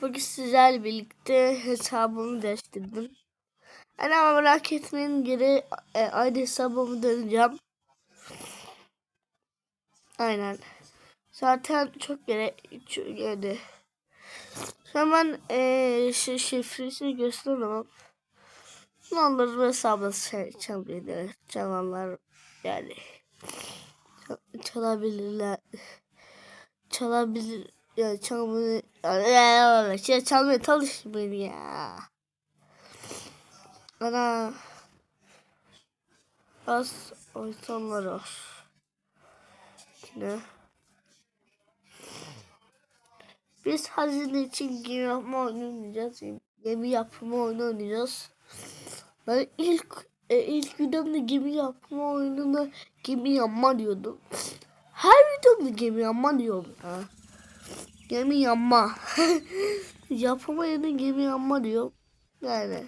Bugün sizlerle birlikte hesabımı değiştirdim. Yani ama merak etmeyin geri e, aynı hesabımı döneceğim. Aynen. Zaten çok gere yani. Hemen e, şu şifresini gösteremem. Ne olur hesabı şey, çalabilir. Çalanlar yani çalabilirler. Çalabilir ya çalmayı ya çalmaya çalışmayın ya. Ana az insanlar var. Yine. Biz hazine için gemi yapma oyunu oynayacağız. Gemi yapma oyunu oynayacağız. Ben ilk e, ilk videomda gemi yapma oyununda gemi yapma diyordum. Her videomda gemi yapma diyorum. Ha. Gemi yanma. Yapamayana gemi yanma diyor. Yani.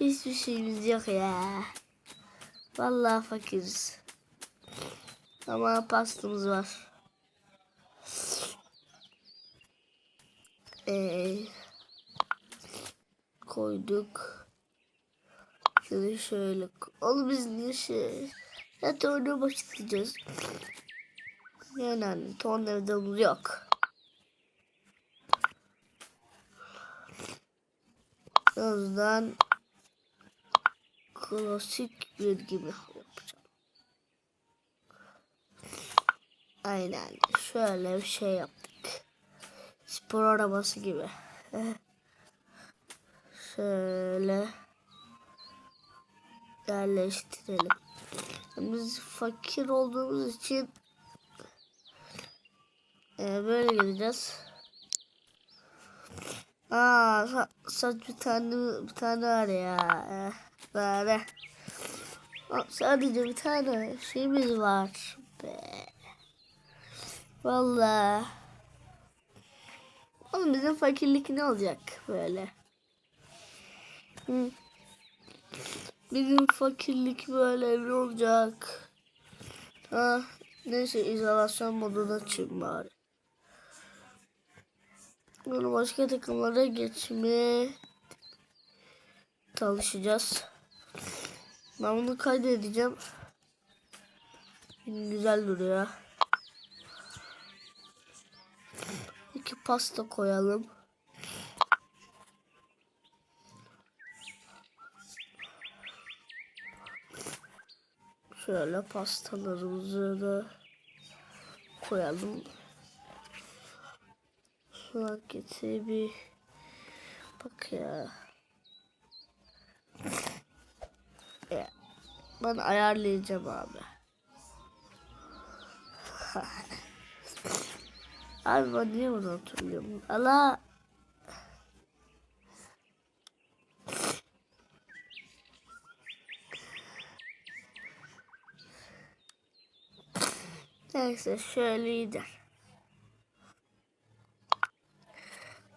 Hiçbir şeyimiz yok ya. Vallahi fakiriz. Ama pastamız var. Ee, koyduk. Şöyle şöyle. Oğlum biz niye şey... Zaten oyuna başlayacağız. Yani tornavidamız yok. Birazdan klasik bir gibi yapacağım. Aynen şöyle bir şey yaptık. Spor arabası gibi. Şöyle yerleştirelim. Biz fakir olduğumuz için e, böyle gideceğiz. Aa sa saç bir tane bir tane var ya. Eh, böyle. Sadece bir tane şeyimiz var. Be. Vallahi. Oğlum bizim fakirlik ne olacak böyle? Bizim fakirlik böyle ne olacak? Ha, neyse izolasyon moduna açayım bari. Bunu başka takımlara geçmeye çalışacağız. Ben bunu kaydedeceğim. Güzel duruyor. İki pasta koyalım. Şöyle pastalarımızı da koyalım. Markete bir bak ya. ya. Ben ayarlayacağım abi. abi ben niye bunu hatırlıyorum? Allah Neyse şöyle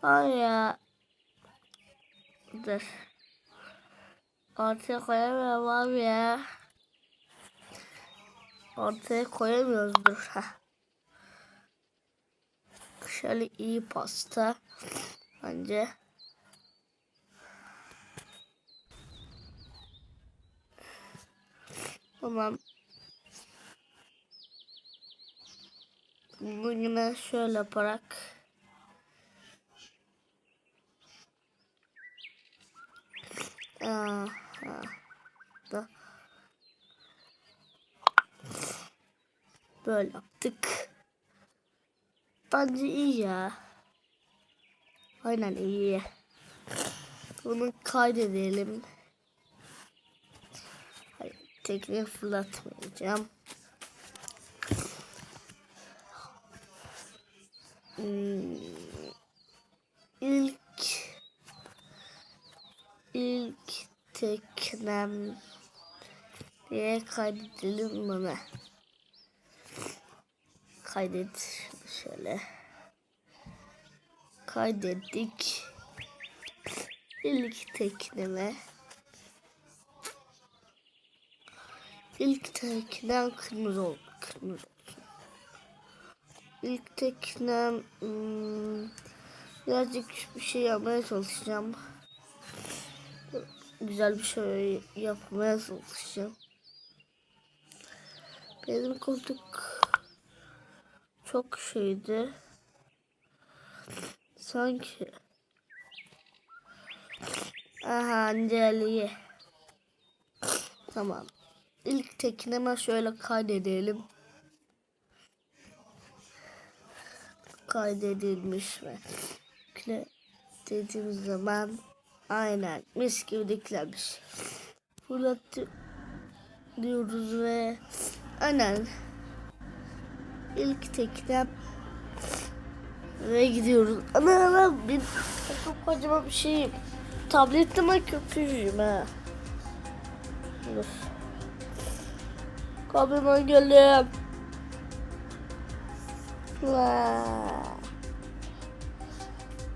gider. Ay ya. Dur. Ortaya koyamıyorum abi ya. Ortaya koyamıyoruz dur. Şöyle iyi pasta. Bence. Tamam. Bunu yine şöyle yaparak Aha. Böyle yaptık. Bence iyi ya. Aynen iyi. Bunu kaydedelim. Tekrar fırlatmayacağım. Hmm. İlk ilk teknem diye kaydedelim bunu. Kaydet şöyle. Kaydettik. İlk tekneme. İlk teknem kırmızı oldu. Kırmızı olsun. İlk teknem hmm, Birazcık bir şey yapmaya çalışacağım. Güzel bir şey yapmaya çalışacağım. Benim koltuk çok şeydi. Sanki. Aha Anceli'ye. Tamam. İlk tekineme şöyle kaydedelim. Kaydedilmiş mi? Dediğimiz zaman aynen mis gibi diklenmiş. Fırlattı diyoruz ve aynen ilk teknem ve gidiyoruz. Ana ana bir çok kocaman bir şey. Tabletime kötüyüm ha. Dur. Kabime geldim.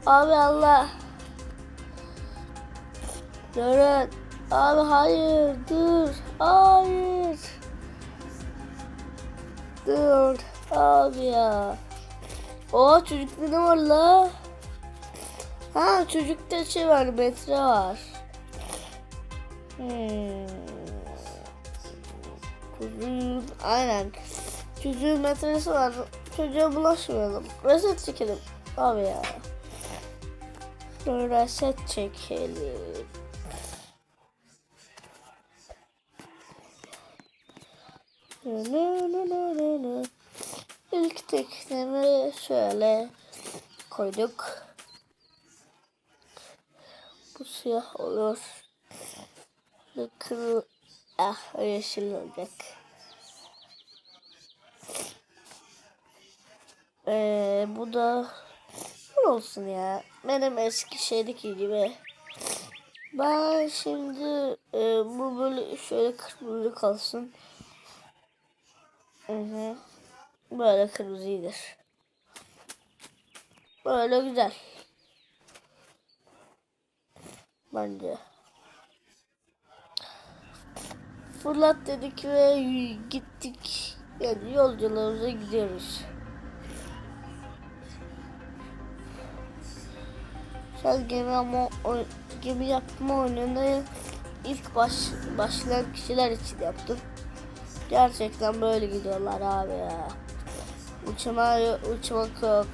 Abi Allah. Durun. Abi hayır dur. Hayır. Dur. Abi ya. O çocukta ne var la? Ha çocukta şey var metre var. Hmm. Çocuğun aynen. Çocuğun metresi var. Çocuğa bulaşmayalım. Reset çekelim. Abi ya. Reset çekelim. İlk teknemi şöyle koyduk. Bu siyah olur. Kırı ah yeşil olacak. Ee, bu da ne olsun ya. Benim eski şeydeki gibi. Ben şimdi e, bu böyle şöyle kırmızı kalsın. Hı hı. Böyle kırmızı. Böyle güzel. Bence. Fırlat dedik ve gittik. Yani yolculuğumuza gidiyoruz. Sen gemi ama o, gemi yapma oyununu ilk baş başlayan kişiler için yaptım. Gerçekten böyle gidiyorlar abi ya. Uçma uçmak yok.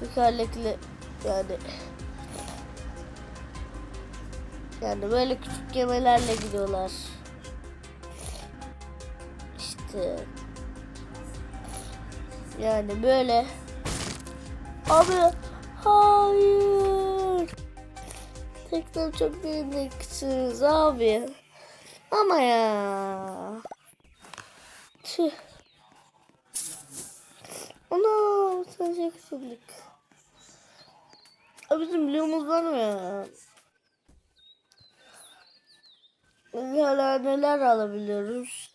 Tekerlekli yani yani böyle küçük gemilerle gidiyorlar. İşte yani böyle abi hayır tekrar çok beğeneceksiniz abi ama ya tüh ana sen sandık bizim biliyorumuz var mı ya neler alabiliyoruz?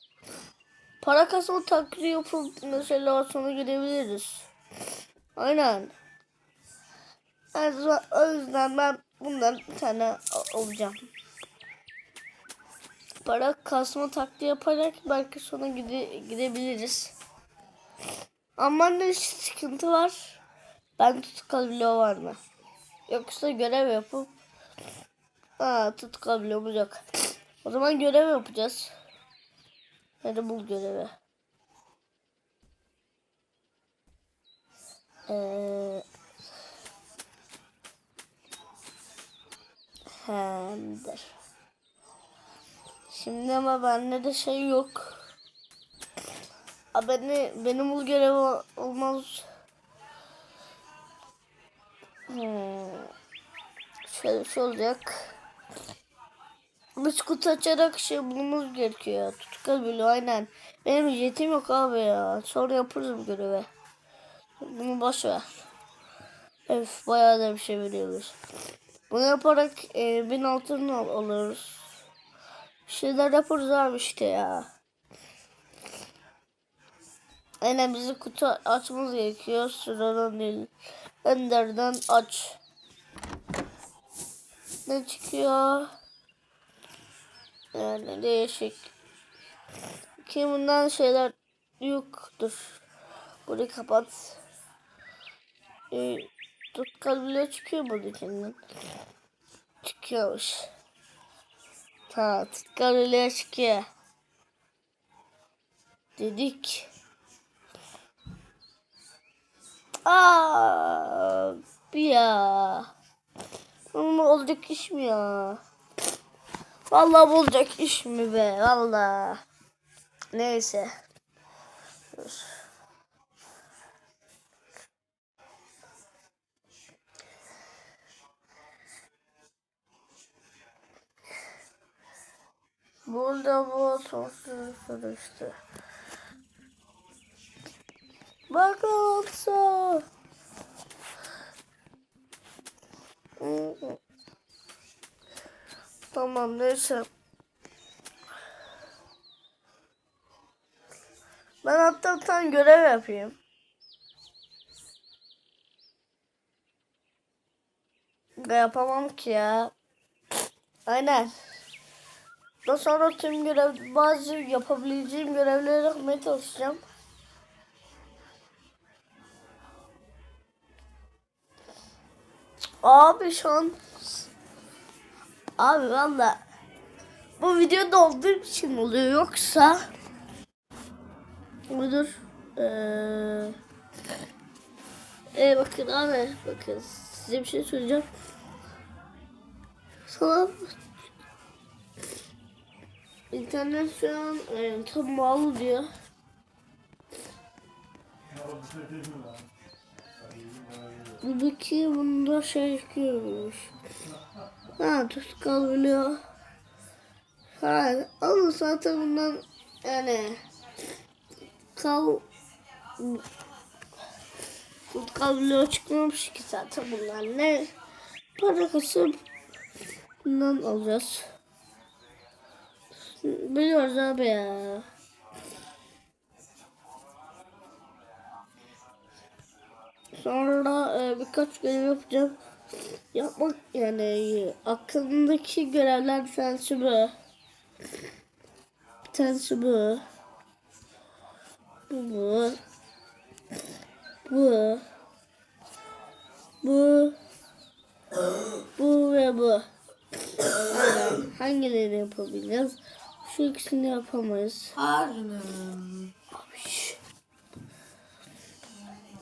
Para kasma taklidi yapıp mesela sonra gidebiliriz. Aynen. O yüzden ben bundan bir tane alacağım. Para kasma taktiği yaparak belki sonra gide, gidebiliriz. Ama ne sıkıntı var? Ben tutkal bloğu var mı? Yoksa görev yapıp Aa tutkal bloğumuz yok. O zaman görev yapacağız. Hadi bul görevi. Eee Hemdir. Şimdi ama bende de şey yok. A beni, benim bu görev olmaz. Hmm. Şöyle bir şey olacak. Biz kutu açarak şey bulmamız gerekiyor. Tutkal bile aynen. Benim ücretim yok abi ya. Sonra yaparız bu görevi. Bunu boş ver. Öf bayağı da bir şey veriyoruz. Bunu yaparak e, bin altın al alırız. Yaparız abi işte ya. Aynen bizi kutu açmamız gerekiyor. Sıradan değil. Ender'den aç. Ne çıkıyor? Yani değişik. Ki bundan şeyler yoktur. Burayı kapat. Ee, tutkal bile çıkıyor burada kendinden. Çıkıyormuş. Ta tutkal bile çıkıyor. Dedik. Aa, ya. Ama olacak iş mi ya? Vallahi olacak iş mi be? Vallahi. Neyse. Dur. Burada bu sonsuz sürüştü. Bak olsa. Tamam neyse. Ben hatta tam görev yapayım. Yapamam ki ya. Aynen. Daha sonra tüm görev, bazı yapabileceğim görevleri yapmaya çalışacağım. Abi şu an Abi valla bu videoda olduğum için oluyor yoksa Dur ee, e, bakın abi bakın size bir şey söyleyeceğim Sana İnternet şu an e, tam bağlı diyor. Bakayım bunda şey çıkıyormuş. Ha tutkal biliyor. Ha ama zaten bundan yani kal tutkal biliyor çıkmamış ki zaten bunlar ne para kasıp bundan alacağız. Biliyoruz abi ya. Sonra e, birkaç görev yapacağım. Yapmak yani aklımdaki görevler bir tanesi bu. Bir tanesi bu. Bu. Bu. Bu. Bu ve bu. Hangilerini yapabiliriz? Şu ikisini yapamayız. Arnım.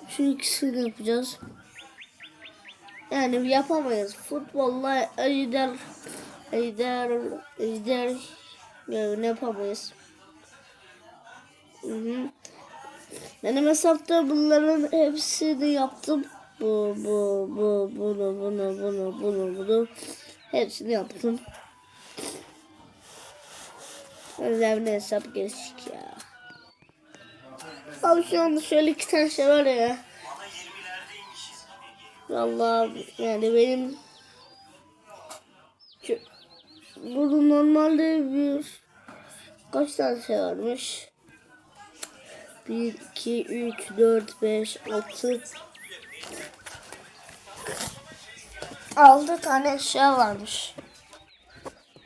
Şu ikisini yapacağız. Yani yapamayız. Futbolla ejder ejder ejder yani yapamayız. Hı hı. Benim hesapta bunların hepsini yaptım. Bu, bu, bu, bunu, bunu, bunu, bunu, bunu. Hepsini yaptım. Önemli hesap geçtik ya. Abi şu anda şöyle iki tane şey var ya. Vallahi yani benim burada normalde bir kaç tane şey varmış? 1, 2, 3, 4, 5, 6 6 tane eşya varmış.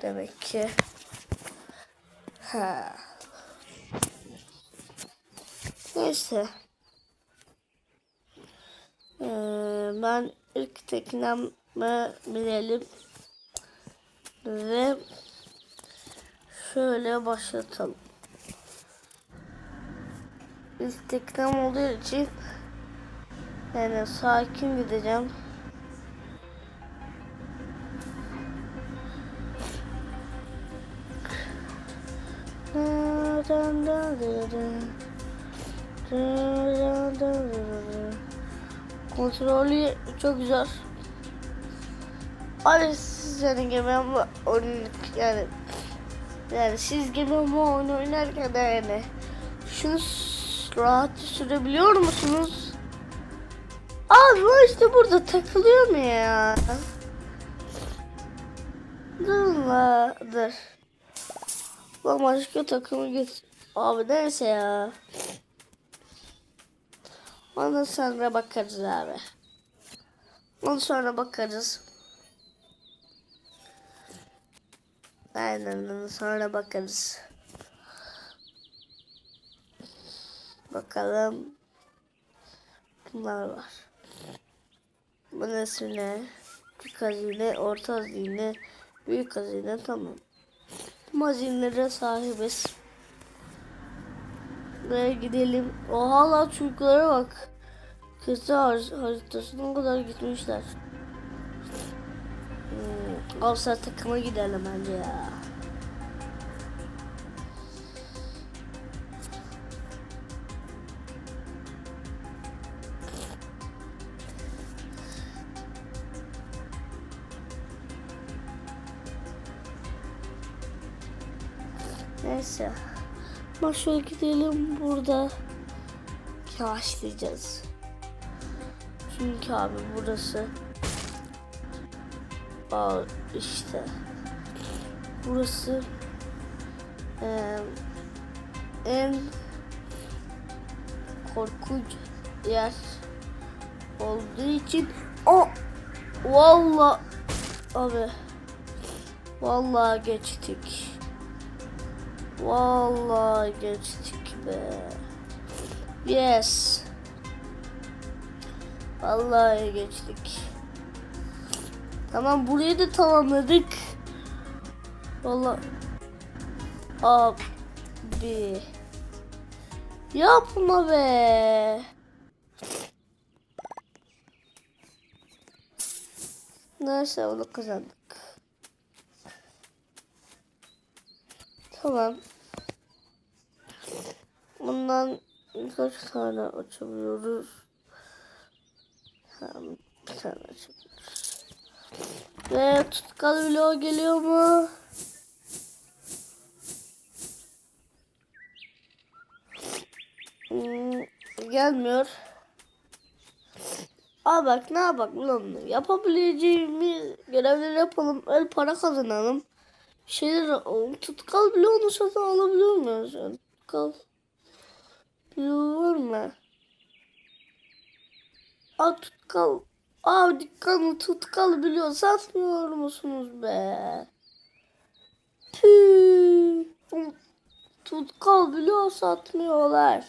Demek ki. Ha. Neyse. Ee, ben ilk tekneme binelim. Ve şöyle başlatalım. İlk teknem olduğu için yani sakin gideceğim. Kontrolü çok güzel. Abi yani gemi ama yani yani siz gemi ama oyun oynarken de yani şunu rahat sürebiliyor musunuz? Abi o işte burada takılıyor mu ya? Dur la dur. Lan başka takımı git. Abi neyse ya. Ondan sonra bakarız abi. Ondan sonra bakarız. Aynen ondan sonra bakarız. Bakalım. Bunlar var. Bu nesine? Küçük hazine, orta hazine, büyük hazine tamam. Tüm hazinelere sahibiz. Buraya gidelim. O hala çocuklara bak. Kızı har- haritasına kadar gitmişler. Hmm, Avsar takıma gidelim bence ya. Başa gidelim burada. Yavaşlayacağız. Çünkü abi burası. Aa işte. Burası. eee, en korkunç yer olduğu için o vallahi abi vallahi geçtik. Vallahi geçtik be. Yes. Vallahi geçtik. Tamam burayı da tamamladık. Vallahi abi yapma be. Neyse onu kazandık. Tamam. Bundan birkaç tane açabiliyoruz. Tamam, bir tane açabiliyoruz. Ve tutkal vlog geliyor mu? Hmm, gelmiyor. Aa bak ne yapalım lan? Yapabileceğimiz görevleri yapalım. El para kazanalım. Şeyler alalım. Tutkal bile onu satın alabiliyor muyuz? Yani tutkal biliyor mu? Aa tutkal. Aa dükkanı tutkal biliyor. Satmıyor musunuz be? Tüh. Tutkal biliyor satmıyorlar.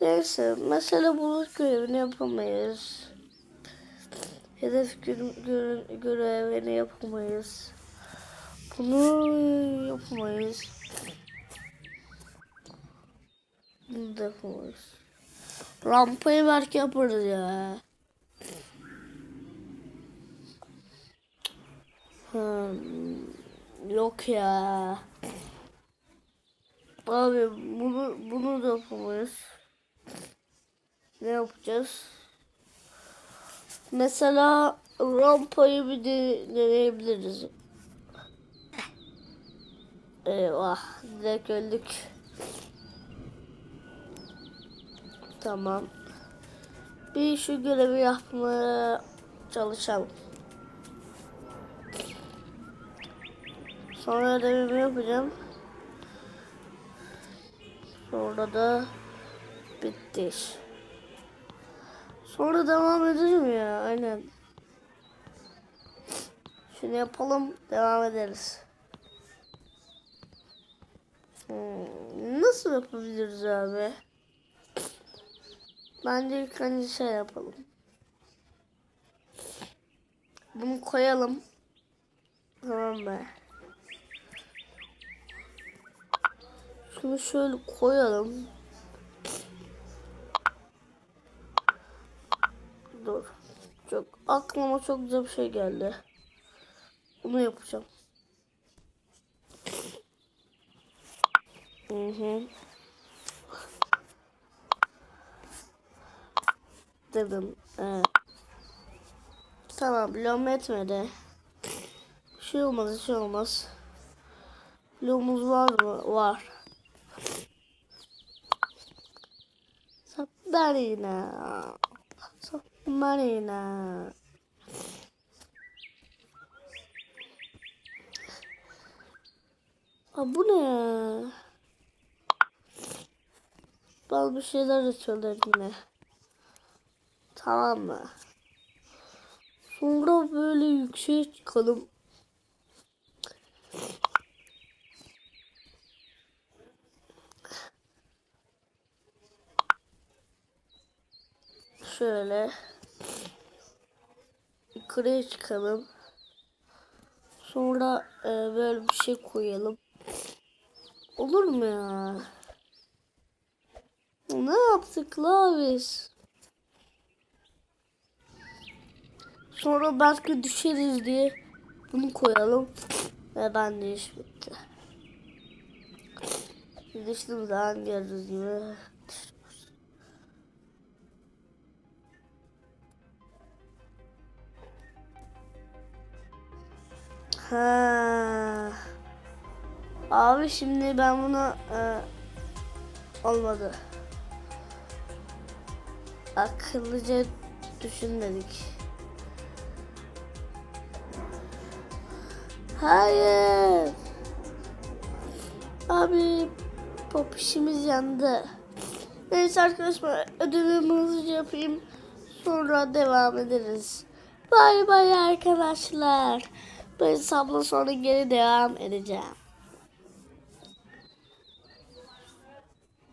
Neyse mesela bulut görevini yapamayız. Hedef gö- görevini yapamayız. Bunu yapamayız. Bunu da yapamayız. Rampayı belki yaparız ya. Hmm, yok ya. Abi bunu bunu da yapamayız. Ne yapacağız? Mesela rampayı bir de deneyebiliriz. Eyvah, direkt öldük. Tamam. Bir şu görevi yapmaya çalışalım. Sonra ödevimi yapacağım. Sonra da bitti. Sonra devam ederim ya aynen. Şunu yapalım devam ederiz. Nasıl yapabiliriz abi? Bence ilk önce şey yapalım. Bunu koyalım. Tamam mı? Şunu şöyle koyalım. Dur. Çok aklıma çok güzel bir şey geldi. Bunu yapacağım. Hı. Dedim. Evet. Tamam bloğum etmedi. Şey olmaz, şey olmaz. Bloğumuz var mı? Var. Submarina. Submarina. Aa, bu ne? Bal bir şeyler atıyorlar yine. Tamam mı? Sonra böyle yükseğe çıkalım. Şöyle. yukarıya çıkalım. Sonra e, böyle bir şey koyalım. Olur mu ya? Ne yaptık la biz? Sonra belki düşeriz diye bunu koyalım. Ve ben de iş bitti. Düştüğüm zaman gördüğünüz gibi. Ha. Abi şimdi ben bunu e, olmadı. Akıllıca düşünmedik. Hayır. Abi pop işimiz yandı. Neyse arkadaşlar ödevimi hızlıca yapayım. Sonra devam ederiz. Bay bay arkadaşlar. Ben hesapla sonra geri devam edeceğim.